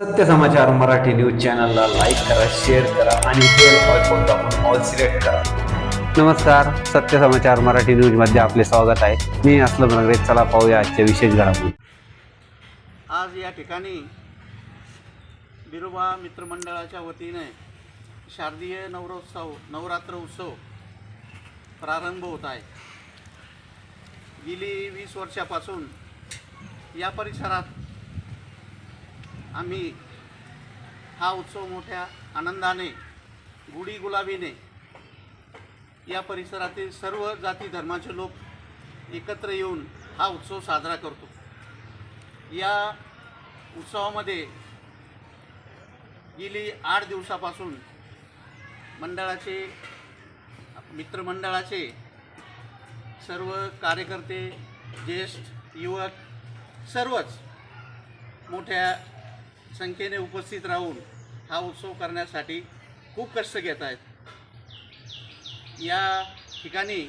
सत्य समाचार मराठी न्यूज चॅनलला लाईक करा शेअर करा आणि बेल आयकॉन दाबून ऑल सिलेक्ट करा. नमस्कार सत्य समाचार मराठी न्यूजमध्ये आपले स्वागत आहे. मी असलम नगरे चला पाहूया आजच्या विशेष घडामोडी. आज या ठिकाणी बिरोबा मित्रमंडळाच्या वतीने शारदीय नवरोत्सव नवरात्र उत्सव प्रारंभ होत आहे. गेली वीस वर्षापासून या परिसरात आम्ही हा उत्सव मोठ्या आनंदाने गुढी गुलाबीने या परिसरातील सर्व जाती धर्माचे लोक एकत्र येऊन हा उत्सव साजरा करतो. या उत्सवामध्ये गेली आठ दिवसापासून मंडळाचे मित्रमंडळाचे सर्व कार्यकर्ते ज्येष्ठ युवक सर्वच मोठ्या संख्येने उपस्थित राहून हा उत्सव करण्यासाठी खूप कष्ट घेत आहेत. या ठिकाणी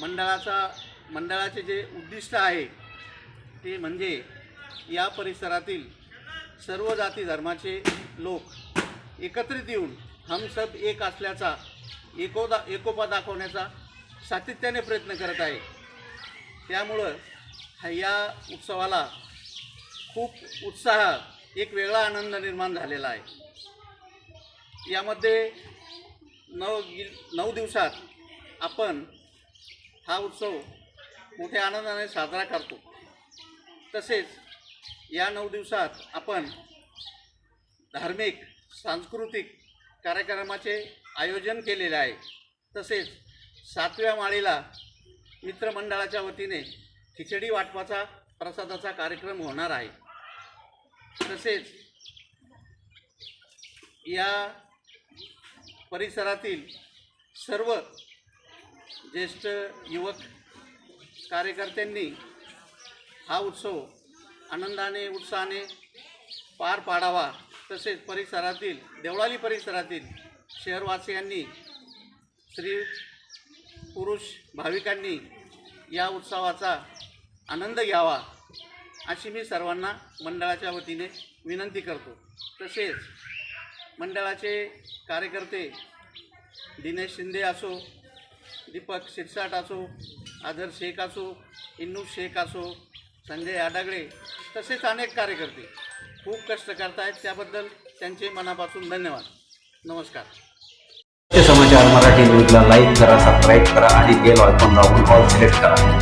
मंडळाचा मंडळाचे जे उद्दिष्ट आहे ते म्हणजे या परिसरातील सर्व जाती धर्माचे लोक एकत्रित येऊन हम सब एक असल्याचा एकोदा एकोपा दाखवण्याचा सातत्याने प्रयत्न करत आहे त्यामुळं या उत्सवाला खूप उत्साह एक वेगळा आनंद निर्माण झालेला आहे. यामध्ये नऊ नऊ दिवसात आपण हा उत्सव मोठ्या आनंदाने साजरा करतो. तसेच या नऊ दिवसात आपण धार्मिक सांस्कृतिक कार्यक्रमाचे आयोजन केलेले आहे. तसेच सातव्या माळीला मित्रमंडळाच्या वतीने खिचडी वाटपाचा प्रसादाचा कार्यक्रम होणार आहे. तसेच या परिसरातील सर्व ज्येष्ठ युवक कार्यकर्त्यांनी हा उत्सव आनंदाने उत्साहाने पार पाडावा. तसेच परिसरातील देवळाली परिसरातील शहरवासियांनी स्त्री पुरुष भाविकांनी या उत्सवाचा आनंद घ्यावा अशी मी सर्वांना मंडळाच्या वतीने विनंती करतो. तसेच मंडळाचे कार्यकर्ते दिनेश शिंदे असो दीपक शिरसाट असो आदर शेख असो इन्नू शेख असो संजय आडागळे तसेच अनेक कार्यकर्ते खूप कष्ट करतायत. त्याबद्दल त्यांचे मनापासून धन्यवाद. नमस्कार. समाचार मराठी न्यूजला लाईक करा सबस्क्राईब करा आणि बेल ऑयकॉन दाबून ऑल सिलेक्ट करा.